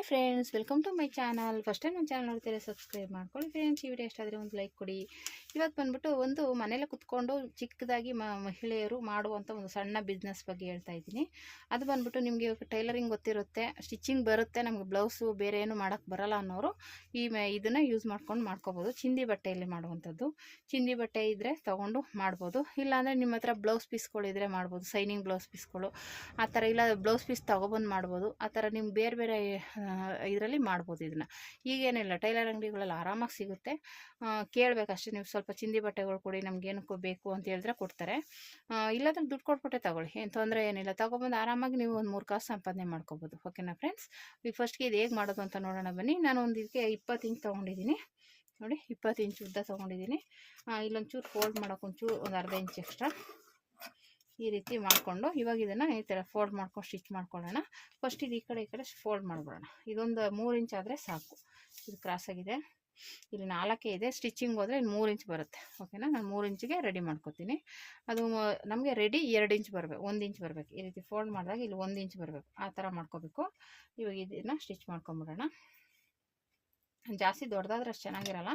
Hi friends, welcome to my channel. First time ನನ್ನ channel ನೋಡ್ತೀರಾ subscribe ಮಾಡ್ಕೊಳ್ಳಿ friends. ಈ ವಿಡಿಯೋ ಇಷ್ಟ ಆದರೆ ಒಂದು ಲೈಕ್ ಕೊಡಿ. ಇವತ್ತು ಬಂದ್ಬಿಟ್ಟು ಒಂದು ಮನೇಲೆ ಕುತ್ಕೊಂಡು ಚಿಕ್ಕದಾಗಿ ಮಹಿಳೆಯರು ಮಾಡುವಂಥ ಒಂದು ಸಣ್ಣ ಬಿಸ್ನೆಸ್ ಬಗ್ಗೆ ಹೇಳ್ತಾ ಇದ್ದೀನಿ. ಅದು ಬಂದ್ಬಿಟ್ಟು ನಿಮಗೆ ಟೈಲರಿಂಗ್ ಗೊತ್ತಿರುತ್ತೆ ಸ್ಟಿಚಿಂಗ್ ಬರುತ್ತೆ, ನಮಗೆ ಬ್ಲೌಸು ಬೇರೆ ಏನು ಮಾಡೋಕ್ಕೆ ಬರಲ್ಲ ಅನ್ನೋರು ಈ ಇದನ್ನು ಯೂಸ್ ಮಾಡ್ಕೊಂಡು ಮಾಡ್ಕೋಬೋದು. ಚಿಂದಿ ಬಟ್ಟೆಯಲ್ಲಿ ಮಾಡುವಂಥದ್ದು. ಚಿಂದಿ ಬಟ್ಟೆ ಇದ್ದರೆ ತೊಗೊಂಡು ಮಾಡ್ಬೋದು. ಇಲ್ಲಾಂದರೆ ನಿಮ್ಮ ಹತ್ರ ಬ್ಲೌಸ್ ಪೀಸ್ಗಳಿದ್ರೆ ಮಾಡ್ಬೋದು. ಸೈನಿಂಗ್ ಬ್ಲೌಸ್ ಪೀಸ್ಗಳು ಆ ಥರ ಇಲ್ಲ ಬ್ಲೌಸ್ ಪೀಸ್ ತೊಗೊಬಂದು ಮಾಡ್ಬೋದು. ಆ ಥರ ನಿಮ್ಗೆ ಬೇರೆ ಬೇರೆ ಇದರಲ್ಲಿ ಮಾಡ್ಬೋದು ಇದನ್ನು. ಈಗೇನಿಲ್ಲ ಟೈಲರ್ ಅಂಗಡಿಗಳಲ್ಲಿ ಆರಾಮಾಗಿ ಸಿಗುತ್ತೆ. ಕೇಳಬೇಕಷ್ಟೇ, ನೀವು ಸ್ವಲ್ಪ ಚಿಂದಿ ಬಟ್ಟೆಗಳು ಕೊಡಿ ನಮ್ಗೆ ಏನಕ್ಕೂ ಬೇಕು ಅಂತ ಹೇಳಿದ್ರೆ ಕೊಡ್ತಾರೆ. ಇಲ್ಲಾಂದ್ರೆ ದುಡ್ಡು ಕೊಟ್ಬಿಟ್ಟೆ ತಗೊಳ್ಳಿ, ಏನು ತೊಂದರೆ ಏನಿಲ್ಲ. ತೊಗೊಬಂದು ಆರಾಮಾಗಿ ನೀವು ಒಂದು ಮೂರು ಕಾಸು ಸಂಪಾದನೆ ಮಾಡ್ಕೋಬೋದು ಓಕೆನಾ ಫ್ರೆಂಡ್ಸ್ ಈಗ ಫಸ್ಟ್ಗೆ ಇದು ಹೇಗೆ ಮಾಡೋದು ಅಂತ ನೋಡೋಣ ಬನ್ನಿ. ನಾನು ಒಂದು ಇದಕ್ಕೆ ಇಪ್ಪತ್ತು ಇಂಚ್ ತೊಗೊಂಡಿದ್ದೀನಿ. ನೋಡಿ, ಇಪ್ಪತ್ತು ಇಂಚ್ ಉದ್ದ ತೊಗೊಂಡಿದ್ದೀನಿ. ಇಲ್ಲೊಂಚೂರು ಫೋಲ್ಡ್ ಮಾಡೋಕೆ ಒಂಚೂರು ಒಂದು ಅರ್ಧ ಇಂಚ್ ಎಕ್ಸ್ಟ್ರಾ ಈ ರೀತಿ ಮಾಡಿಕೊಂಡು ಇವಾಗ ಇದನ್ನು ಈ ಥರ ಫೋಲ್ಡ್ ಮಾಡ್ಕೊಂಡು ಸ್ಟಿಚ್ ಮಾಡ್ಕೊಳ್ಳೋಣ. ಫಸ್ಟ್ ಇದು ಈ ಕಡೆ ಈ ಕಡೆ ಫೋಲ್ಡ್ ಮಾಡಿಬಿಡೋಣ. ಇದೊಂದು ಮೂರು ಇಂಚ್ ಆದರೆ ಸಾಕು. ಇದು ಕ್ರಾಸ್ ಆಗಿದೆ. ಇಲ್ಲಿ ನಾಲ್ಕೇ ಇದೆ. ಸ್ಟಿಚಿಂಗ್ ಹೋದರೆ ಇಲ್ಲಿ ಮೂರು ಇಂಚ್ ಬರುತ್ತೆ. ಓಕೆನಾ ನಾನು ಮೂರು ಇಂಚಿಗೆ ರೆಡಿ ಮಾಡ್ಕೊತೀನಿ. ಅದು ನಮಗೆ ರೆಡಿ ಎರಡು ಇಂಚ್ ಬರಬೇಕು ಒಂದು ಇಂಚ್ ಬರಬೇಕು. ಈ ರೀತಿ ಫೋಲ್ಡ್ ಮಾಡಿದಾಗ ಇಲ್ಲಿ ಒಂದು ಇಂಚ್ ಬರಬೇಕು. ಆ ಥರ ಮಾಡ್ಕೋಬೇಕು. ಇವಾಗ ಇದನ್ನು ಸ್ಟಿಚ್ ಮಾಡ್ಕೊಂಬಿಡೋಣ. ಜಾಸ್ತಿ ದೊಡ್ಡದಾದ್ರೆ ಅಷ್ಟು ಚೆನ್ನಾಗಿರಲ್ಲ.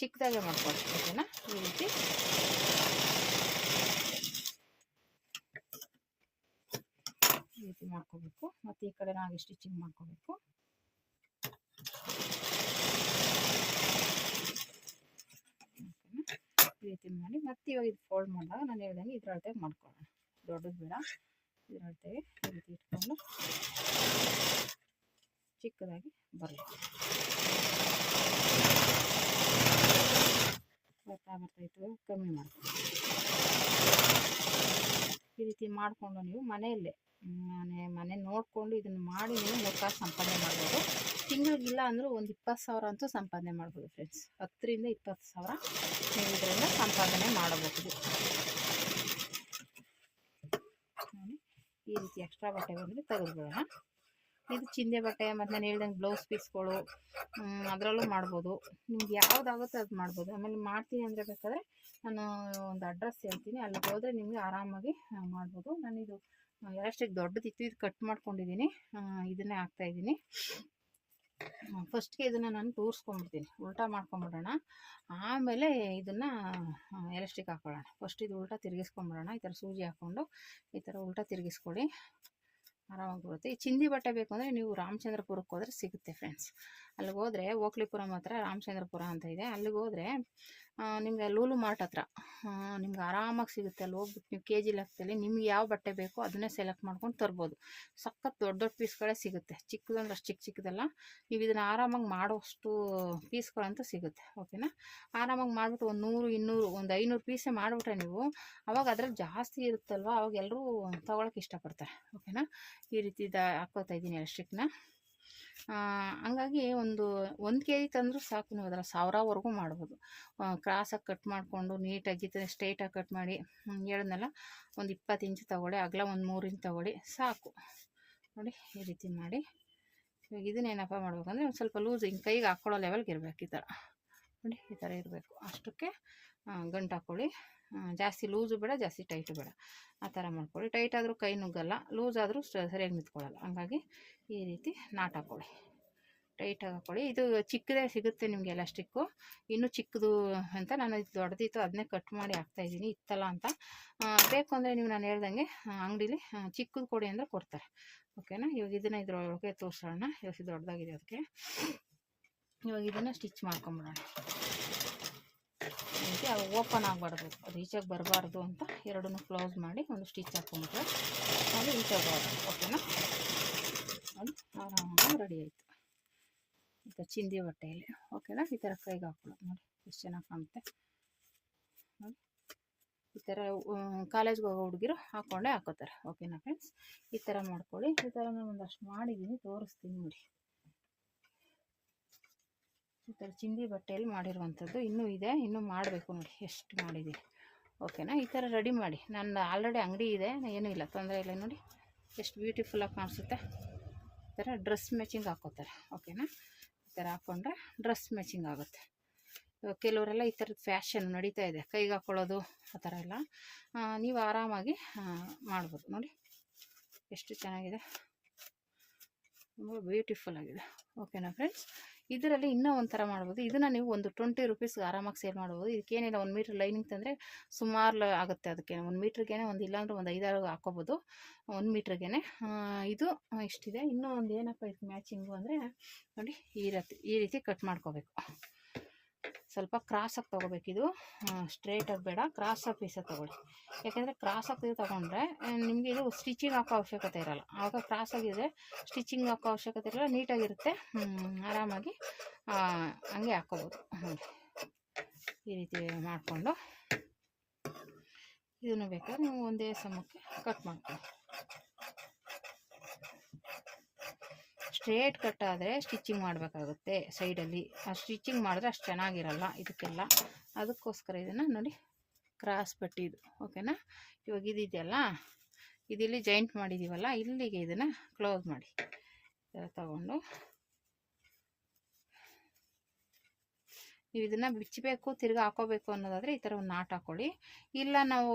ಚಿಕ್ಕದಾಗೆ ಮಾಡ್ಕೊಳ್ಳಿ ಓಕೆನಾ ಮಾಡ್ಕೋಬೇಕು. ಮತ್ತು ಈ ಕಡೆ ನಾವು ಸ್ಟಿಚಿಂಗ್ ಮಾಡ್ಕೋಬೇಕು. ರೀತಿ ಮಾಡಿ. ಮತ್ತೆ ಇವಾಗ ಇದು ಫೋಲ್ಡ್ ಮಾಡಿದಾಗ ನಾನು ಹೇಳ್ದಂಗೆ ಇದ್ರ ಅಳತೆ ಮಾಡ್ಕೊಳ್ಳೋಣ. ದೊಡ್ಡದು ಬೇಡ. ಇದ್ರ ಅಳತೆಗೆ ಈ ರೀತಿ ಇಟ್ಕೊಂಡು ಚಿಕ್ಕದಾಗಿ ಬರಲಿ ಬರ್ತಾ ಬರ್ತಾಯಿತ್ತು ಕಮ್ಮಿ ಮಾಡ್ಕೊಳ್ಳಿ. ಈ ರೀತಿ ಮಾಡಿಕೊಂಡು ನೀವು ಮನೆಯಲ್ಲೇ ಮನೆ ಮನೆ ನೋಡಿಕೊಂಡು ಇದನ್ನು ಮಾಡಿ ನೀವು ಮೂರು ಸಂಪಾದನೆ ಮಾಡ್ಬೋದು. ತಿಂಗಳಿಗಿಲ್ಲ ಅಂದರೂ ಒಂದು ಇಪ್ಪತ್ತು ಸಾವಿರ ಅಂತೂ ಸಂಪಾದನೆ ಮಾಡ್ಬೋದು ಫ್ರೆಂಡ್ಸ್ ಹತ್ತರಿಂದ ಇಪ್ಪತ್ತು ಸಾವಿರ ನೀವು ಇದರಿಂದ ಸಂಪಾದನೆ ಮಾಡಬಹುದು. ಈ ರೀತಿ ಎಕ್ಸ್ಟ್ರಾ ಬಟ್ಟೆ ಬಂದರೆ ತೆಗೆದುಬಿಡೋಣ ಇದು ಚಿಂದೆ ಬಟ್ಟೆ, ಮತ್ತು ನಾನು ಹೇಳ್ದಂಗೆ ಬ್ಲೌಸ್ ಪೀಸ್ಗಳು ಅದರಲ್ಲೂ ಮಾಡ್ಬೋದು. ನಿಮ್ಗೆ ಯಾವುದಾಗುತ್ತೋ ಅದು ಮಾಡ್ಬೋದು. ಆಮೇಲೆ ಮಾಡ್ತೀನಿ ಅಂದರೆ ಬೇಕಾದರೆ ನಾನು ಒಂದು ಅಡ್ರೆಸ್ ಹೇಳ್ತೀನಿ. ಅಲ್ಲಿಗೆ ಹೋದರೆ ನಿಮಗೆ ಆರಾಮಾಗಿ ಮಾಡ್ಬೋದು. ನಾನಿದು ಎಲಾಸ್ಟಿಕ್ ದೊಡ್ಡದಿತ್ತು, ಇದು ಕಟ್ ಮಾಡ್ಕೊಂಡಿದ್ದೀನಿ. ಇದನ್ನೇ ಹಾಕ್ತಾ ಇದ್ದೀನಿ. ಫಸ್ಟ್ಗೆ ಇದನ್ನು ನಾನು ತೋರಿಸ್ಕೊಂಡ್ಬಿಡ್ತೀನಿ. ಉಲ್ಟಾ ಮಾಡ್ಕೊಂಬಿಡೋಣ ಆಮೇಲೆ ಇದನ್ನು ಎಲಾಸ್ಟಿಕ್ ಹಾಕೊಳ್ಳೋಣ. ಫಸ್ಟ್ ಇದು ಉಲ್ಟಾ ತಿರುಗಿಸ್ಕೊಂಬಿಡೋಣ ಈ ಥರ ಸೂಜಿ ಹಾಕ್ಕೊಂಡು ಈ ಥರ ಉಲ್ಟಾ ತಿರುಗಿಸ್ಕೊಳ್ಳಿ ಆರಾಮಾಗಿ ಬರುತ್ತೆ ಈ ಚಿಂದಿ ಬಟ್ಟೆ ಬೇಕು ಅಂದರೆ ನೀವು ರಾಮಚಂದ್ರಪುರಕ್ಕೆ ಹೋದರೆ ಸಿಗುತ್ತೆ ಫ್ರೆಂಡ್ಸ್ ಅಲ್ಲಿಗೆ ಹೋದರೆ ಓಕ್ಲಿಪುರಂ ಹತ್ರ ರಾಮಚಂದ್ರಪುರ ಅಂತ ಇದೆ. ಅಲ್ಲಿಗೆ ಹೋದರೆ ನಿಮಗೆ ಲೂಲು ಮಾರ್ಟ್ ಹತ್ರ. ನಿಮ್ಗೆ ಆರಾಮಾಗಿ ಸಿಗುತ್ತೆ. ಅಲ್ಲಿ ಹೋಗ್ಬಿಟ್ಟು ನೀವು ಕೆ ಜಿ ಲೆಕ್ಕದಲ್ಲಿ ನಿಮ್ಗೆ ಯಾವ ಬಟ್ಟೆ ಬೇಕೋ ಅದನ್ನೇ ಸೆಲೆಕ್ಟ್ ಮಾಡ್ಕೊಂಡು ತರ್ಬೋದು. ಸಖತ್ ದೊಡ್ಡ ದೊಡ್ಡ ಪೀಸ್ಗಳೇ ಸಿಗುತ್ತೆ. ಚಿಕ್ಕದಂದ್ರೆ ಅಷ್ಟು ಚಿಕ್ಕ ಚಿಕ್ಕದಲ್ಲ. ನೀವು ಇದನ್ನು ಆರಾಮಾಗಿ ಮಾಡೋಷ್ಟು ಪೀಸ್ಗಳಂತೂ ಸಿಗುತ್ತೆ. ಓಕೆನಾ ಆರಾಮಾಗಿ ಮಾಡಿಬಿಟ್ಟು ಒಂದು ನೂರು, ಇನ್ನೂರು, ಒಂದು ಐನೂರು ಪೀಸೇ ಮಾಡಿಬಿಟ್ರೆ ನೀವು ಅವಾಗ ಅದ್ರಲ್ಲಿ ಜಾಸ್ತಿ ಇರುತ್ತಲ್ವ? ಅವಾಗ ಎಲ್ಲರೂ ತೊಗೊಳಕ್ಕೆ ಇಷ್ಟಪಡ್ತಾರೆ. ಓಕೆನಾ ಈ ರೀತಿ ದ ಹಾಕ್ಕೋತಾ ಇದ್ದೀನಿ ಎಲೆಕ್ಟ್ರಿಕ್ನ ಹಂಗಾಗಿ ಒಂದು ಒಂದು ಕೆ ಜಿ ತಂದರೂ ಸಾಕು ನೀವು ಅದರ ಸಾವಿರವರೆಗೂ ಮಾಡ್ಬೋದು. ಕ್ರಾಸಾಗಿ ಕಟ್ ಮಾಡಿಕೊಂಡು ನೀಟಾಗಿ ಸ್ಟ್ರೈಟಾಗಿ ಕಟ್ ಮಾಡಿ ಹೇಳಿದ್ನಲ್ಲ, ಒಂದು ಇಪ್ಪತ್ತು ಇಂಚು ತೊಗೊಳ್ಳಿ, ಅಗಲ ಒಂದು ಮೂರು ಇಂಚು ತೊಗೊಳ್ಳಿ, ಸಾಕು. ನೋಡಿ, ಈ ರೀತಿ ಮಾಡಿ. ಇವಾಗ ಇದನ್ನೇನಪ್ಪ ಮಾಡ್ಬೇಕಂದ್ರೆ ಒಂದು ಸ್ವಲ್ಪ ಲೂಸ್, ಹಿಂಗೆ ಕೈಗೆ ಹಾಕ್ಕೊಳ್ಳೋ ಲೆವೆಲ್ಗೆ ಇರಬೇಕು ಈ ಥರ ನೋಡಿ, ಈ ಥರ ಇರಬೇಕು. ಅಷ್ಟಕ್ಕೆ ಗಂಟು ಹಾಕ್ಕೊಳ್ಳಿ ಜಾಸ್ತಿ ಲೂಸು ಬೇಡ, ಜಾಸ್ತಿ ಟೈಟು ಬೇಡ. ಆ ಥರ ಮಾಡ್ಕೊಳ್ಳಿ. ಟೈಟ್ ಆದರೂ ಕೈ ನುಗ್ಗಲ್ಲ, ಲೂಸ್ ಆದರೂ ಸರಿಯಾಗಿ ನಿಂತ್ಕೊಳ್ಳಲ್ಲ. ಹಂಗಾಗಿ ಈ ರೀತಿ ನಾಟ್ ಹಾಕ್ಕೊಳ್ಳಿ ಟೈಟ್ ಹಾಕೊಳ್ಳಿ. ಇದು ಚಿಕ್ಕದೇ ಸಿಗುತ್ತೆ ನಿಮಗೆ ಎಲಾಸ್ಟಿಕ್ಕು ಇನ್ನೂ ಚಿಕ್ಕದು ಅಂತ ನಾನು ಇದು ದೊಡ್ಡದಿತ್ತು ಅದನ್ನೇ ಕಟ್ ಮಾಡಿ ಹಾಕ್ತಾಯಿದ್ದೀನಿ ಇತ್ತಲ್ಲ ಅಂತ. ಬೇಕು ಅಂದರೆ ನೀವು ನಾನು ಹೇಳ್ದಂಗೆ ಅಂಗಡೀಲಿ ಚಿಕ್ಕದು ಕೊಡಿ ಅಂದರೆ ಕೊಡ್ತಾರೆ. ಓಕೆನಾ ಇವಾಗ ಇದನ್ನು ಇದ್ರೊಳಗೆ ತೋರಿಸೋಣ. ಇವಾಗ ದೊಡ್ಡದಾಗಿದೆ ಅದಕ್ಕೆ. ಇವಾಗ ಇದನ್ನು ಸ್ಟಿಚ್ ಮಾಡ್ಕೊಂಬಿಡೋಣ. ರೀತಿ ಅವು ಓಪನ್ ಆಗಬಾರ್ದು ಈಚಾಗಿ ಬರಬಾರ್ದು ಅಂತ ಎರಡನ್ನೂ ಕ್ಲೋಸ್ ಮಾಡಿ ಒಂದು ಸ್ಟಿಚ್ ಹಾಕ್ಕೊಂಬಿಟ್ರೆ ಅದು ಈಚಾಗಬಾರ್ದು ಓಕೆನಾ ಅದು ಆರಾಮಾಗಿ ರೆಡಿ ಆಯಿತು. ಈ ಥರ ಚಿಂದಿ ಬಟ್ಟೆಯಲ್ಲಿ. ಓಕೆನಾ ಈ ಥರ ಕೈಗೆ ಹಾಕ್ಕೊಳ್ಳೋದು ನೋಡಿ, ಎಷ್ಟು ಚೆನ್ನಾಗಿ ಕಾಣುತ್ತೆ. ಈ ಥರ ಕಾಲೇಜ್ಗೆ ಹೋಗೋ ಹುಡುಗಿರು ಹಾಕ್ಕೊಂಡೇ ಹಾಕೋತಾರೆ. ಓಕೆನಾ ಫ್ರೆಂಡ್ಸ್ ಈ ಥರ ಮಾಡ್ಕೊಳ್ಳಿ. ಈ ಥರ ನಾನು ಒಂದಷ್ಟು ಮಾಡಿದ್ದೀನಿ, ತೋರಿಸ್ತೀನಿ ನೋಡಿ. ಈ ಥರ ಚಿಂದಿ ಬಟ್ಟೆಯಲ್ಲಿ ಮಾಡಿರುವಂಥದ್ದು ಇನ್ನೂ ಇದೆ, ಇನ್ನೂ ಮಾಡಬೇಕು ನೋಡಿ, ಎಷ್ಟು ಮಾಡಿದ್ದೀನಿ ಓಕೆನಾ ಈ ಥರ ರೆಡಿ ಮಾಡಿ. ನನ್ನ ಆಲ್ರೆಡಿ ಅಂಗಡಿ ಇದೆ, ಏನೂ ಇಲ್ಲ, ತೊಂದರೆ ಇಲ್ಲ ನೋಡಿ. ಎಷ್ಟು ಬ್ಯೂಟಿಫುಲ್ಲಾಗಿ ಕಾಣಿಸುತ್ತೆ. ಥರ ಡ್ರೆಸ್ ಮ್ಯಾಚಿಂಗ್ ಹಾಕೋತಾರೆ. ಓಕೆನಾ ಈ ಥರ ಹಾಕ್ಕೊಂಡ್ರೆ ಡ್ರೆಸ್ ಮ್ಯಾಚಿಂಗ್ ಆಗುತ್ತೆ. ಕೆಲವರೆಲ್ಲ ಈ ಥರದ ಫ್ಯಾಷನ್ ನಡೀತಾ ಇದೆ. ಕೈಗೆ ಹಾಕ್ಕೊಳ್ಳೋದು ಆ ಥರ ಎಲ್ಲ. ನೀವು ಆರಾಮಾಗಿ ಮಾಡ್ಬೋದು. ನೋಡಿ, ಎಷ್ಟು ಚೆನ್ನಾಗಿದೆ. ತುಂಬ ಬ್ಯೂಟಿಫುಲ್ ಆಗಿದೆ. ಓಕೆನಾ ಫ್ರೆಂಡ್ಸ್ ಇದರಲ್ಲಿ ಇನ್ನೂ ಒಂಥರ ಮಾಡ್ಬೋದು. ಇದನ್ನು ನೀವು ಒಂದು ಟ್ವೆಂಟಿ ರುಪೀಸ್ಗೆ ಆರಾಮಾಗಿ ಸೇಲ್ ಮಾಡ್ಬೋದು. ಇದಕ್ಕೇನಿಲ್ಲ ಒಂದು ಮೀಟ್ರ್ ಲೈನಿಂಗ್ ತಂದರೆ ಸುಮಾರು ಆಗುತ್ತೆ ಅದಕ್ಕೆ. ಒಂದು ಮೀಟ್ರಿಗೇನೆ ಒಂದು ಇಲ್ಲಾಂದ್ರೆ ಒಂದು ಐದಾರು ಹಾಕೋಬೋದು. ಒಂದು ಮೀಟ್ರಿಗೇನೆ ಇದು ಇಷ್ಟಿದೆ ಇನ್ನೂ ಒಂದು ಏನಪ್ಪ ಇದು ಮ್ಯಾಚಿಂಗು ಅಂದರೆ? ನೋಡಿ, ಈ ರೀತಿ ಈ ರೀತಿ ಕಟ್ ಮಾಡ್ಕೋಬೇಕು. ಸ್ವಲ್ಪ ಕ್ರಾಸಾಗಿ ತೊಗೋಬೇಕಿದು ಸ್ಟ್ರೇಟಾಗಿ ಬೇಡ ಕ್ರಾಸಾಗಿ ಪೀಸಾಗಿ ತೊಗೊಳ್ಳಿ. ಯಾಕೆಂದರೆ ಕ್ರಾಸಾಗಿ ತೊಗೊಂಡ್ರೆ ನಿಮಗೆ ಇದು ಸ್ಟಿಚಿಂಗ್ ಹಾಕೋ ಅವಶ್ಯಕತೆ ಇರಲ್ಲ. ಆವಾಗ ಕ್ರಾಸಾಗಿದ್ರೆ ಸ್ಟಿಚಿಂಗ್ ಹಾಕೋ ಅವಶ್ಯಕತೆ ಇರಲ್ಲ, ನೀಟಾಗಿರುತ್ತೆ ಆರಾಮಾಗಿ ಹಂಗೆ ಹಾಕ್ಕೋಬೋದು ನೋಡಿ ಈ ರೀತಿ ಮಾಡಿಕೊಂಡು ಇದನ್ನು ಬೇಕಾದ್ರೆ ನೀವು ಒಂದೇ ಸಮಕ್ಕೆ ಕಟ್ ಮಾಡ್ಕೊಳ್ಳಿ. ಸ್ಟ್ರೇಟ್ ಕಟ್ ಆದರೆ ಸ್ಟಿಚಿಂಗ್ ಮಾಡಬೇಕಾಗುತ್ತೆ ಸೈಡಲ್ಲಿ ಆ ಸ್ಟಿಚಿಂಗ್ ಮಾಡಿದ್ರೆ ಅಷ್ಟು ಚೆನ್ನಾಗಿರಲ್ಲ ಇದಕ್ಕೆಲ್ಲ. ಅದಕ್ಕೋಸ್ಕರ ಇದನ್ನು ನೋಡಿ ಕ್ರಾಸ್ ಪಟ್ಟಿದ್ದು ಓಕೆನಾ ಇವಾಗ ಇದಿದೆಯಲ್ಲ ಇದಿಲ್ಲಿ ಜಾಯಿಂಟ್ ಮಾಡಿದ್ದೀವಲ್ಲ ಇಲ್ಲಿಗೆ ಇದನ್ನು ಕ್ಲೋಸ್ ಮಾಡಿ. ತಗೊಂಡು ನೀವು ಇದನ್ನು ಬಿಚ್ಚಬೇಕು ತಿರ್ಗಿ ಹಾಕೋಬೇಕು ಅನ್ನೋದಾದರೆ ಈ ಥರ ಒಂದು ನಾಟ್ ಹಾಕೊಳ್ಳಿ. ಇಲ್ಲ ನಾವು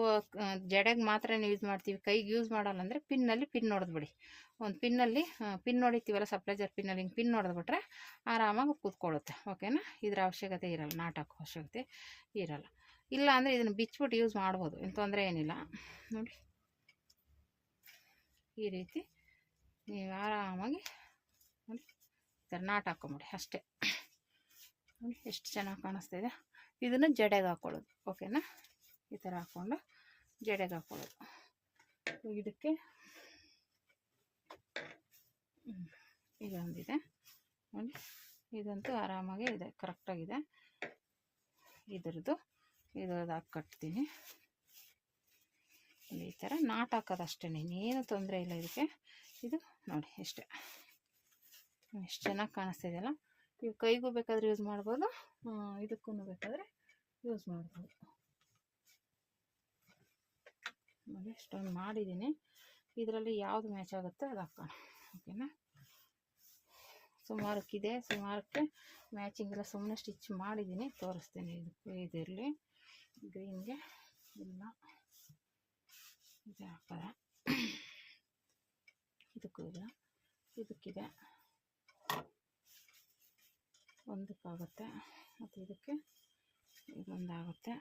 ಜಡೆಗೆ ಮಾತ್ರ ಯೂಸ್ ಮಾಡ್ತೀವಿ, ಕೈಗೆ ಯೂಸ್ ಮಾಡಲ್ಲ ಅಂದರೆ ಪಿನ್ನಲ್ಲಿ ಪಿನ್ ಹೊಡೆದ್ಬಿಡಿ ಒಂದು ಪಿನ್ನಲ್ಲಿ ಪಿನ್ ಹೊಡಿತೀವಲ್ಲ ಸಪ್ಲೈಜರ್ ಪಿನ್ನಲ್ಲಿ ಹಿಂಗೆ ಪಿನ್ ಹೊಡೆದ್ಬಿಟ್ರೆ ಆರಾಮಾಗಿ ಕೂತ್ಕೊಳ್ಳುತ್ತೆ ಓಕೆನಾ ಇದರ ಅವಶ್ಯಕತೆ ಇರಲ್ಲ, ನಾಟ್ ಹಾಕೋ ಅವಶ್ಯಕತೆ ಇರಲ್ಲ. ಇಲ್ಲ ಅಂದರೆ ಇದನ್ನು ಬಿಚ್ಬಿಟ್ಟು ಯೂಸ್ ಮಾಡ್ಬೋದು, ಏನು ತೊಂದರೆ ಏನಿಲ್ಲ. ನೋಡಿ. ಈ ರೀತಿ ನೀವು ಆರಾಮಾಗಿ ನೋಡಿ, ಈ ಥರ ನಾಟ್ ಹಾಕೊಂಬಿಡಿ ಅಷ್ಟೇ. ನೋಡಿ ಎಷ್ಟು ಚೆನ್ನಾಗಿ ಕಾಣಿಸ್ತಾ ಇದೆ. ಇದನ್ನು ಜಡೆಗೆ ಹಾಕ್ಕೊಳ್ಳೋದು ಓಕೆನಾ? ಈ ಥರ ಹಾಕ್ಕೊಂಡು ಜಡೆಗೆ ಹಾಕ್ಕೊಳ್ಳೋದು ಇದಕ್ಕೆ ಇದೊಂದಿದೆ. ನೋಡಿ, ಇದಂತೂ ಆರಾಮಾಗಿ ಇದೆ ಕರೆಕ್ಟಾಗಿದೆ ಇದರದ್ದು, ಇದ್ರದ್ದು ಹಾಕಿ ಕಟ್ತೀನಿ. ಈ ಥರ ನಾಟ್ ಹಾಕೋದು ಅಷ್ಟೇ ಇನ್ನೇನು ತೊಂದರೆ ಇಲ್ಲ ಇದಕ್ಕೆ. ಇದು ನೋಡಿ, ಇಷ್ಟೇ. ಎಷ್ಟು ಚೆನ್ನಾಗಿ ಕಾಣಿಸ್ತಾ ಇದೆಯಲ್ಲ ನೀವು ಕೈಗೂ ಬೇಕಾದ್ರೆ ಯೂಸ್ ಮಾಡ್ಬೋದು. ಇದಕ್ಕೂ ಬೇಕಾದರೆ ಯೂಸ್ ಮಾಡ್ಬೋದು. ನೋಡಿ ಇಷ್ಟೊಂದು ಮಾಡಿದ್ದೀನಿ ಇದರಲ್ಲಿ ಯಾವುದು ಮ್ಯಾಚ್ ಆಗುತ್ತೆ ಅದು ಹಾಕೋಣ. ಓಕೆನಾ ಸುಮಾರಕ್ಕಿದೆ. ಸುಮಾರಕ್ಕೆ ಮ್ಯಾಚಿಂಗ್ ಎಲ್ಲ ಸುಮ್ಮನೆ ಸ್ಟಿಚ್ ಮಾಡಿದ್ದೀನಿ ತೋರಿಸ್ತೀನಿ ಇದಕ್ಕೆ ಇದಿರಲಿ. ಗ್ರೀನ್ಗೆ ಇಲ್ಲ. ಇದು ಹಾಕೋದ ಇದಕ್ಕೂ ಇಲ್ಲ. ಇದಕ್ಕಿದೆ. ಒಂದಕ್ಕಾಗುತ್ತೆ. ಮತ್ತು ಇದಕ್ಕೆ ಇದೊಂದಾಗುತ್ತೆ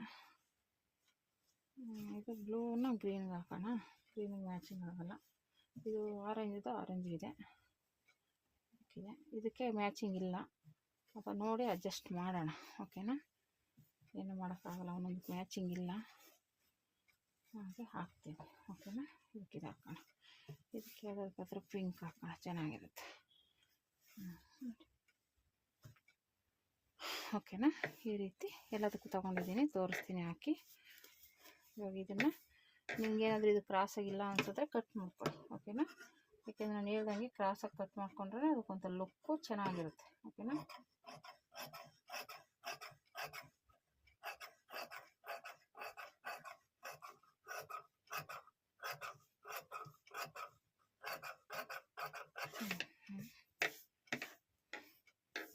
ಇದು ಬ್ಲೂನ ಗ್ರೀನ್ಗೆ ಹಾಕೋಣ. ಗ್ರೀನಿಗೆ ಮ್ಯಾಚಿಂಗ್ ಆಗೋಲ್ಲ. ಇದು ಆರೆಂಜ್ ಇದು ಆರೆಂಜ್ ಇದೆ. ಓಕೆ ಇದಕ್ಕೆ ಮ್ಯಾಚಿಂಗ್ ಇಲ್ಲ. ಪಾಪ ನೋಡಿ ಅಡ್ಜಸ್ಟ್ ಮಾಡೋಣ. ಓಕೆನಾ? ಏನು ಮಾಡೋಕ್ಕಾಗಲ್ಲ ಒಂದೊಂದು ಮ್ಯಾಚಿಂಗ್ ಇಲ್ಲ. ಹಾಗೆ ಹಾಕ್ತೀನಿ. ಓಕೆನಾ? ಇದಕ್ಕೆ ಇದು ಹಾಕೋಣ. ಇದಕ್ಕೆ ಯಾವುದಾದ್ರು ಪಿಂಕ್ ಹಾಕೋಣ. ಚೆನ್ನಾಗಿರುತ್ತೆ. ಹ್ಞೂ. ಓಕೆನಾ? ಈ ರೀತಿ ಎಲ್ಲದಕ್ಕೂ ತೊಗೊಂಡಿದ್ದೀನಿ, ತೋರಿಸ್ತೀನಿ ಹಾಕಿ. ಇವಾಗ ಇದನ್ನು ನಿಮ್ಗೇನಾದರೂ ಇದು ಕ್ರಾಸಾಗಿಲ್ಲ ಅನ್ಸಿದ್ರೆ ಕಟ್ ಮಾಡ್ಕೊಳ್ಳಿ, ಓಕೆನಾ? ಯಾಕೆಂದರೆ ನಾನು ಹೇಳ್ದಂಗೆ ಕ್ರಾಸಾಗಿ ಕಟ್ ಮಾಡ್ಕೊಂಡ್ರೆ ಅದಕ್ಕೊಂಥ ಲುಕ್ಕು ಚೆನ್ನಾಗಿರುತ್ತೆ, ಓಕೆನಾ?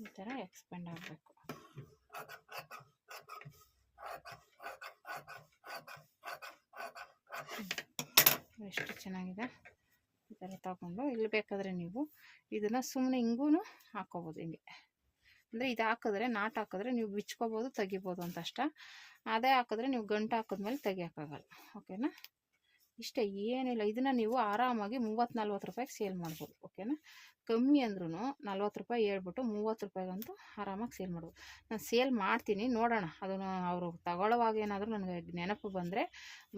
ಈ ಥರ ಎಕ್ಸ್ಪೆಂಡ್ ಆಗಬೇಕು ಎಷ್ಟು ಚೆನ್ನಾಗಿದೆ. ಈ ಥರ ತಗೊಂಡು ಇಲ್ಲಿ ಬೇಕಾದರೆ ನೀವು ಇದನ್ನು ಸುಮ್ಮನೆ ಹಿಂಗೂ ಹಾಕ್ಕೋಬೋದು ಹಿಂಗೆ. ಅಂದರೆ ಇದು ಹಾಕಿದ್ರೆ, ನಾಟ್ ಹಾಕಿದ್ರೆ ನೀವು ಬಿಚ್ಕೋಬೋದು, ತೆಗಿಬೋದು ಅಂತ ಅಷ್ಟ ಅದೇ ಹಾಕಿದ್ರೆ ನೀವು ಗಂಟು ಹಾಕಿದ್ಮೇಲೆ ತೆಗಿಯೋಕ್ಕಾಗಲ್ಲ. ಓಕೆನಾ ಇಷ್ಟೇ, ಏನಿಲ್ಲ. ಇದನ್ನು ನೀವು ಆರಾಮಾಗಿ ಮೂವತ್ತು ನಲ್ವತ್ತು ರೂಪಾಯಿಗೆ ಸೇಲ್ ಮಾಡ್ಬೋದು, ಓಕೆನಾ? ಕಮ್ಮಿ ಅಂದ್ರೂ ನಲ್ವತ್ತು ರೂಪಾಯಿ ಹೇಳ್ಬಿಟ್ಟು ಮೂವತ್ತು ರೂಪಾಯಿಗಂತೂ ಆರಾಮಾಗಿ ಸೇಲ್ ಮಾಡ್ಬೋದು. ನಾನು ಸೇಲ್ ಮಾಡ್ತೀನಿ, ನೋಡೋಣ. ಅದನ್ನು ಅವರು ತಗೊಳ್ಳೋವಾಗ ಏನಾದರೂ ನನಗೆ ನೆನಪು ಬಂದರೆ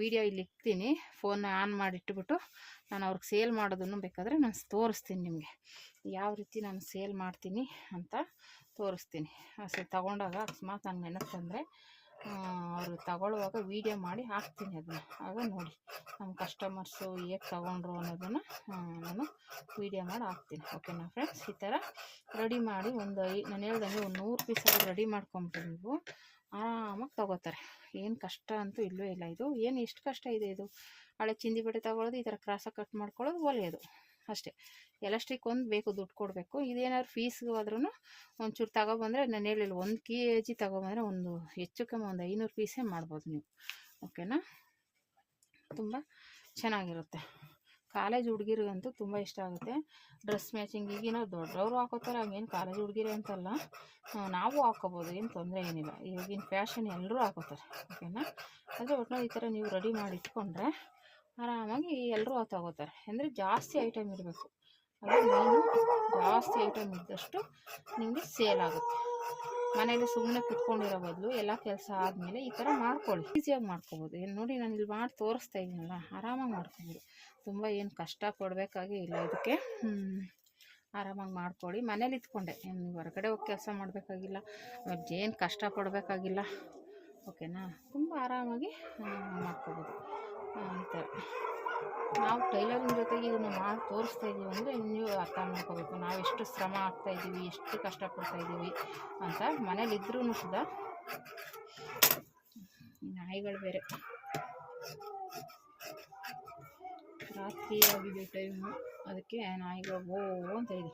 ವೀಡಿಯೋ ಇಲ್ಲಿ ಇಕ್ತೀನಿ. ಫೋನ್ ಆನ್ ಮಾಡಿಟ್ಬಿಟ್ಟು ನಾನು ಅವ್ರಿಗೆ ಸೇಲ್ ಮಾಡೋದನ್ನು ಬೇಕಾದರೆ ನಾನು ತೋರಿಸ್ತೀನಿ ನಿಮಗೆ. ಯಾವ ರೀತಿ ನಾನು ಸೇಲ್ ಮಾಡ್ತೀನಿ ಅಂತ ತೋರಿಸ್ತೀನಿ. ಅಷ್ಟೇ, ತಗೊಂಡಾಗ ಅಕಸ್ಮಾತ್ ನನಗೆ ನೆನಪು ಬಂದರೆ ಅವರು ತಗೊಳ್ಳುವಾಗ ವೀಡಿಯೋ ಮಾಡಿ ಹಾಕ್ತೀನಿ ಅದನ್ನು. ಆಗ ನೋಡಿ ನಮ್ಮ ಕಸ್ಟಮರ್ಸು ಹೇಗೆ ತಗೊಂಡ್ರು ಅನ್ನೋದನ್ನು ನಾನು ವೀಡಿಯೋ ಮಾಡಿ ಹಾಕ್ತೀನಿ. ಓಕೆನಾ ಫ್ರೆಂಡ್ಸ್ ಈ ಥರ ರೆಡಿ ಮಾಡಿ ಒಂದು ಐ, ನಾನು ಹೇಳ್ದಂಗೆ ಒಂದು ನೂರು ಪೀಸ್ ರೆಡಿ ಮಾಡ್ಕೊಂಬಿಟ್ಟು ನೀವು ಆರಾಮಾಗಿ ತಗೋತಾರೆ. ಏನು ಕಷ್ಟ ಅಂತೂ ಇಲ್ಲವೇ ಇಲ್ಲ ಇದು. ಏನು ಎಷ್ಟು ಕಷ್ಟ ಇದೆ ಇದು? ಹಳೆ ಚಿಂದಿ ಬಟ್ಟೆ ತಗೊಳ್ಳೋದು ಈ ಥರ ಕ್ರಾಸಾಗಿ ಕಟ್ ಮಾಡ್ಕೊಳ್ಳೋದು ಒಲೆಯೋದು ಅಷ್ಟೇ. ಎಲಾಸ್ಟಿಕ್ ಒಂದು ಬೇಕು, ದುಡ್ಡು ಕೊಡಬೇಕು. ಇದೇನಾದ್ರು ಫೀಸ್ಗೆ ಹೋದ್ರೂ ಒಂಚೂರು ತಗೊಬಂದರೆ ನಾನು ಹೇಳಿಲ್ಲ ಒಂದು ಕೆ ಜಿ ತಗೊಬಂದರೆ ಒಂದು ಹೆಚ್ಚು ಕಮ್ಮಿ ಒಂದು ಐನೂರು ಪೀಸೇ ಮಾಡ್ಬೋದು ನೀವು. ಓಕೆನಾ ತುಂಬ ಚೆನ್ನಾಗಿರುತ್ತೆ. ಕಾಲೇಜ್ ಹುಡುಗಿರಿಗಂತೂ ತುಂಬ ಇಷ್ಟ ಆಗುತ್ತೆ. ಡ್ರೆಸ್ ಮ್ಯಾಚಿಂಗ್ ಈಗಿನ ದೊಡ್ಡವರು ಹಾಕೋತಾರೆ, ಹಂಗೇನು ಕಾಲೇಜ್ ಹುಡುಗಿರಿ ಅಂತಲ್ಲ. ನಾವು ಹಾಕೋಬೋದು, ಏನು ತೊಂದರೆ ಏನಿಲ್ಲ. ಈಗಿನ ಫ್ಯಾಷನ್ ಎಲ್ಲರೂ ಹಾಕೋತಾರೆ. ಓಕೆನಾ ಆದರೆ ಒಟ್ಟಿನಲ್ಲಿ ಈ ಥರ ನೀವು ರೆಡಿ ಮಾಡಿ ಇಟ್ಕೊಂಡ್ರೆ ಆರಾಮಾಗಿ ಎಲ್ಲರೂ ತಗೋತಾರೆ. ಅಂದರೆ ಜಾಸ್ತಿ ಐಟಮ್ ಇರಬೇಕು. ಅದು ಮೀನು ಜಾಸ್ತಿ ಐಟಮ್ ಇದ್ದಷ್ಟು ನಿಮಗೆ ಸೇಲ್ ಆಗುತ್ತೆ. ಮನೇಲಿ ಸುಮ್ಮನೆ ಕುತ್ಕೊಂಡಿರೋ ಬದಲು ಎಲ್ಲ ಕೆಲಸ ಆದಮೇಲೆ ಈ ಥರ ಮಾಡ್ಕೊಳ್ಳಿ. ಈಸಿಯಾಗಿ ಮಾಡ್ಕೊಬೋದು. ಏನು ನೋಡಿ ನಾನು ಇಲ್ಲಿ ಮಾಡಿ ತೋರಿಸ್ತಾ ಇದ್ದೀನಲ್ಲ, ಆರಾಮಾಗಿ ಮಾಡ್ಕೊಬೋದು. ತುಂಬ ಏನು ಕಷ್ಟ ಕೊಡಬೇಕಾಗಿ ಇಲ್ಲ ಇದಕ್ಕೆ. ಆರಾಮಾಗಿ ಮಾಡ್ಕೊಳ್ಳಿ. ಮನೇಲಿ ಇದ್ಕೊಂಡೆ ಏನು ಹೊರಗಡೆ ಹೋಗಿ ಕೆಲಸ ಮಾಡಬೇಕಾಗಿಲ್ಲ ಏನು ಕಷ್ಟ ಪಡಬೇಕಾಗಿಲ್ಲ. ಓಕೆನಾ ತುಂಬ ಆರಾಮಾಗಿ ಮಾಡ್ಕೋಬೋದು. ಈ ನಾವು ಟೈಲರಿಂಗ್ ಜೊತೆಗೆ ಇದನ್ನು ಮಾಡಿ ತೋರಿಸ್ತಾ ಇದ್ದೀವಿ ಅಂದರೆ ನೀವು ಅರ್ಥ ಮಾಡ್ಕೋಬೇಕು. ನಾವು ಎಷ್ಟು ಶ್ರಮ ಆಗ್ತಾ ಇದ್ದೀವಿ ಎಷ್ಟು ಕಷ್ಟಪಡ್ತಾ ಇದ್ದೀವಿ ಅಂತ ಮನೇಲಿ ಇದ್ರೂ ಸುದ ನಾಯಿಗಳು ಬೇರೆ. ರಾತ್ರಿ ಆಗಿದೆ ಟೈಮು ಅದಕ್ಕೆ ನಾಯಿಗಳು ಓ ಅಂತ ಇದೆ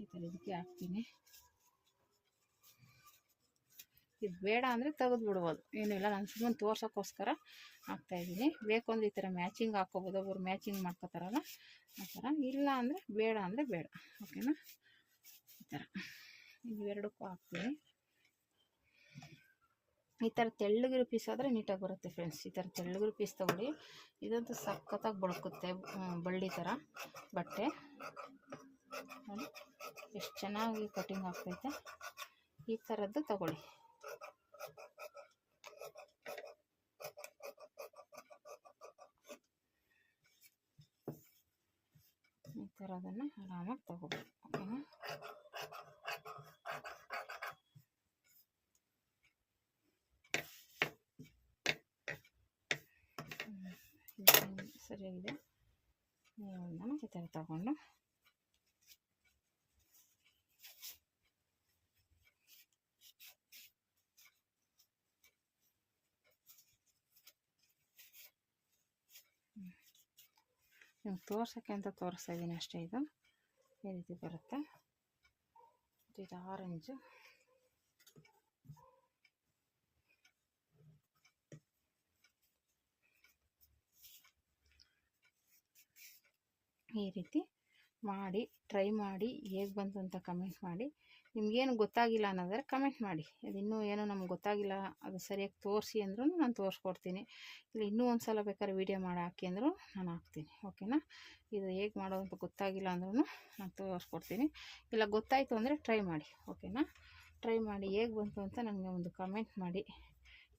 ಈ ಥರ ಇದಕ್ಕೆ ಹಾಕ್ತೀನಿ. ಇದು ಬೇಡ ಅಂದರೆ ತೆಗೆದು ಬಿಡ್ಬೋದು ಏನಿಲ್ಲ, ನಾನು ಸುಮ್ಮನೆ ತೋರ್ಸೋಕ್ಕೋಸ್ಕರ ಹಾಕ್ತಾಯಿದ್ದೀನಿ. ಬೇಕು ಅಂದರೆ ಈ ಥರ ಮ್ಯಾಚಿಂಗ್ ಹಾಕ್ಕೋಬೋದು. ಒಬ್ಬರು ಮ್ಯಾಚಿಂಗ್ ಮಾಡ್ಕೋತಾರಲ್ಲ, ಆ ಥರ. ಇಲ್ಲ ಅಂದರೆ ಬೇಡ ಅಂದರೆ ಬೇಡ. ಓಕೆನಾ ಈ ಥರ. ಇವೆರಡಕ್ಕೂ ಹಾಕ್ತೀನಿ ಈ ಥರ ತೆಳ್ಳಗಿರೋ ಪೀಸ್ ಆದರೆ ನೀಟಾಗಿ ಬರುತ್ತೆ ಫ್ರೆಂಡ್ಸ್ ಈ ಥರ ತೆಳ್ಳಗಿರೋ ಪೀಸ್ ತೊಗೊಳ್ಳಿ. ಇದಂತೂ ಸಖತ್ತಾಗಿ ಬಳ್ಕುತ್ತೆ ಬಳ್ಳಿ ಥರ ಬಟ್ಟೆ. ಎಷ್ಟು ಚೆನ್ನಾಗಿ ಕಟಿಂಗ್ ಆಗ್ತೈತೆ. ಈ ಥರದ್ದು ತಗೊಳ್ಳಿ. ಈ ಥರದನ್ನು ಆರಾಮಾಗಿ ತಗೋಬೇಕು ಓಕೆನಾ ಸರಿಯಾಗಿದೆ. ನೀವು ಈ ಥರ ತಗೊಂಡು ನಿಮ್ಗೆ ತೋರ್ಸೋಕ್ಕೆ ಅಂತ ತೋರಿಸ್ತಾ ಇದ್ದೀನಿ ಅಷ್ಟೇ ಇದು ಈ ರೀತಿ ಬರುತ್ತೆ ಇದು ಆರೆಂಜು ಈ ರೀತಿ ಮಾಡಿ ಟ್ರೈ ಮಾಡಿ, ಹೇಗೆ ಬಂತು ಅಂತ ಕಮೆಂಟ್ ಮಾಡಿ. ನಿಮಗೇನು ಗೊತ್ತಾಗಿಲ್ಲ ಅನ್ನೋದಾದ್ರೆ ಕಮೆಂಟ್ ಮಾಡಿ. ಅದು ಇನ್ನೂ ಏನೋ ನಮ್ಗೆ ಗೊತ್ತಾಗಿಲ್ಲ, ಅದು ಸರಿಯಾಗಿ ತೋರಿಸಿ ಅಂದ್ರೂ ನಾನು ತೋರಿಸ್ಕೊಡ್ತೀನಿ. ಇಲ್ಲ, ಇನ್ನೂ ಒಂದು ಸಲ ಬೇಕಾದ್ರೆ ವೀಡಿಯೋ ಮಾಡಿ ಹಾಕಿ ಅಂದರೂ ನಾನು ಹಾಕ್ತೀನಿ ಓಕೆನಾ ಇದು ಹೇಗೆ ಮಾಡೋದು ಅಂತ ಗೊತ್ತಾಗಿಲ್ಲ ಅಂದ್ರೂ ನಾನು ತೋರಿಸ್ಕೊಡ್ತೀನಿ. ಇಲ್ಲ, ಗೊತ್ತಾಯಿತು ಅಂದರೆ ಟ್ರೈ ಮಾಡಿ ಓಕೆನಾ ಟ್ರೈ ಮಾಡಿ, ಹೇಗೆ ಬಂತು ಅಂತ ನನಗೆ ಒಂದು ಕಮೆಂಟ್ ಮಾಡಿ.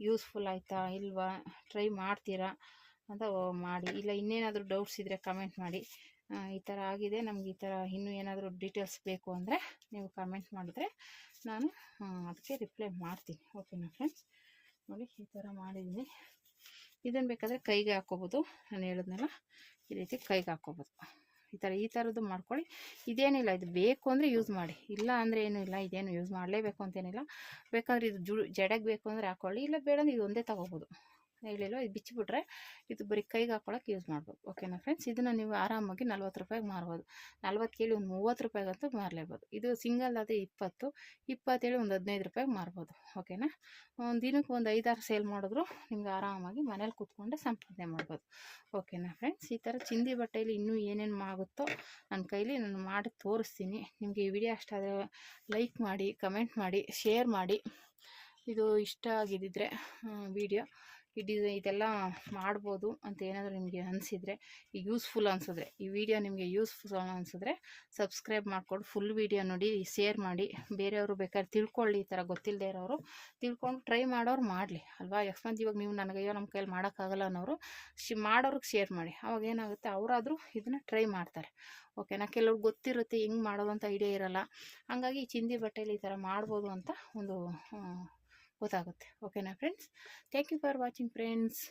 ಯೂಸ್ಫುಲ್ ಆಯಿತಾ, ಇಲ್ವಾ? ಟ್ರೈ ಮಾಡ್ತೀರಾ ಅಂತ ಮಾಡಿ. ಇಲ್ಲ, ಇನ್ನೇನಾದರೂ ಡೌಟ್ಸ್ ಇದ್ದರೆ ಕಮೆಂಟ್ ಮಾಡಿ. ಈ ಥರ ಆಗಿದೆ. ನಮ್ಗೆ ಈ ಥರ ಇನ್ನೂ ಏನಾದರೂ ಡೀಟೇಲ್ಸ್ ಬೇಕು ಅಂದರೆ ನೀವು ಕಮೆಂಟ್ ಮಾಡಿದ್ರೆ ನಾನು ಅದಕ್ಕೆ ರಿಪ್ಲೈ ಮಾಡ್ತೀನಿ. ಓಕೆನಾ ಫ್ರೆಂಡ್ಸ್ ನೋಡಿ, ಈ ಥರ ಮಾಡಿದ್ದೀನಿ ಇದನ್ನು ಬೇಕಾದರೆ ಕೈಗೆ ಹಾಕೋಬೋದು. ನಾನು ಹೇಳಿದ್ನೆಲ್ಲ, ಈ ರೀತಿ ಕೈಗೆ ಹಾಕೋಬೋದು. ಈ ಥರ ಈ ಥರದ್ದು ಮಾಡ್ಕೊಳ್ಳಿ. ಇದೇನಿಲ್ಲ, ಇದು ಬೇಕು ಅಂದರೆ ಯೂಸ್ ಮಾಡಿ. ಇಲ್ಲ ಅಂದರೆ ಏನೂ ಇಲ್ಲ, ಇದೇನು ಯೂಸ್ ಮಾಡಲೇಬೇಕು ಅಂತೇನಿಲ್ಲ. ಬೇಕಾದ್ರೆ ಇದು ಜುಡು, ಜಡೆಗೆ ಬೇಕು ಅಂದರೆ ಹಾಕ್ಕೊಳ್ಳಿ ಇಲ್ಲ ಬೇಡ ಇದು ಒಂದೇ ತಗೋಬೋದು. ಹೇಳಿಲ್ಲ ಇದು ಬಿಚ್ಚಿಬಿಟ್ರೆ ಇದು ಬರೀ ಕೈಗೆ ಹಾಕೊಳಕ್ಕೆ ಯೂಸ್ ಮಾಡ್ಬೋದು ಓಕೆನಾ ಫ್ರೆಂಡ್ಸ್ ಇದನ್ನು ನೀವು ಆರಾಮಾಗಿ ನಲ್ವತ್ತು ರೂಪಾಯಿಗೆ ಮಾರ್ಬೋದು. ನಲ್ವತ್ತು ಕೇಳಿ ಒಂದು ಮೂವತ್ತು ರೂಪಾಯಿಗಂತೂ ಮಾರಲೇಬೋದು. ಇದು ಸಿಂಗಲ್ ಆದರೆ ಇಪ್ಪತ್ತು, ಇಪ್ಪತ್ತೇಳಿ ಒಂದು ಹದಿನೈದು ರೂಪಾಯಿಗೆ ಮಾರ್ಬೋದು. ಓಕೆನಾ ಒಂದು ದಿನಕ್ಕೆ ಒಂದು ಐದಾರು ಸೇಲ್ ಮಾಡಿದ್ರು, ನಿಮ್ಗೆ ಆರಾಮಾಗಿ ಮನೇಲಿ ಕೂತ್ಕೊಂಡೆ ಸಂಪಾದನೆ ಮಾಡ್ಬೋದು. ಓಕೆನಾ ಫ್ರೆಂಡ್ಸ್ ಈ ಥರ ಚಿಂದಿ ಬಟ್ಟೆಯಲ್ಲಿ ಇನ್ನೂ ಏನೇನು ಆಗುತ್ತೋ ನನ್ನ ಕೈಲಿ ನಾನು ಮಾಡಿ ತೋರಿಸ್ತೀನಿ. ನಿಮಗೆ ಈ ವಿಡಿಯೋ ಇಷ್ಟ ಲೈಕ್ ಮಾಡಿ ಕಮೆಂಟ್ ಮಾಡಿ ಶೇರ್ ಮಾಡಿ. ಇದು ಇಷ್ಟ ಆಗಿದ್ದಿದ್ರೆ ವಿಡಿಯೋ ಇದು ಇದೆಲ್ಲ ಮಾಡ್ಬೋದು ಅಂತ ಏನಾದರೂ ನಿಮಗೆ ಅನಿಸಿದರೆ ಯೂಸ್ಫುಲ್ ಅನಿಸಿದ್ರೆ, ಈ ವಿಡಿಯೋ ನಿಮಗೆ ಯೂಸ್ಫುಲ್ ಅನಿಸಿದ್ರೆ ಸಬ್ಸ್ಕ್ರೈಬ್ ಮಾಡಿಕೊಂಡು ಫುಲ್ ವಿಡಿಯೋ ನೋಡಿ ಶೇರ್ ಮಾಡಿ, ಬೇರೆಯವರು ಬೇಕಾದ್ರೆ ತಿಳ್ಕೊಳ್ಳಿ, ಈ ಥರ ಗೊತ್ತಿಲ್ಲದೆ ಇರೋರು, ತಿಳ್ಕೊಂಡು ಟ್ರೈ ಮಾಡೋರು ಮಾಡಲಿ, ಅಲ್ವಾ? ಅಕಸ್ಮಾತ್ ಇವಾಗ ನೀವು ನನಗೆ ಅಯ್ಯೋ ನಮ್ಮ ಕೈಯಲ್ಲಿ ಮಾಡೋಕ್ಕಾಗಲ್ಲ ಅನ್ನೋರು, ಶಿ, ಮಾಡೋರಿಗೆ ಶೇರ್ ಮಾಡಿ. ಅವಾಗ ಏನಾಗುತ್ತೆ? ಅವರಾದರೂ ಇದನ್ನು ಟ್ರೈ ಮಾಡ್ತಾರೆ. ಓಕೆನಾ ಕೆಲವ್ರಿಗೆ ಗೊತ್ತಿರುತ್ತೆ, ಹೆಂಗೆ ಮಾಡೋದು ಅಂತ ಐಡಿಯಾ ಇರಲ್ಲ. ಹಂಗಾಗಿ ಈ ಚಿಂದಿ ಬಟ್ಟೆಯಲ್ಲಿ ಈ ಥರ ಮಾಡ್ಬೋದು ಅಂತ ಒಂದು ಗೊತ್ತಾಗುತ್ತೆ. ಓಕೆನಾ friends thank you for watching friends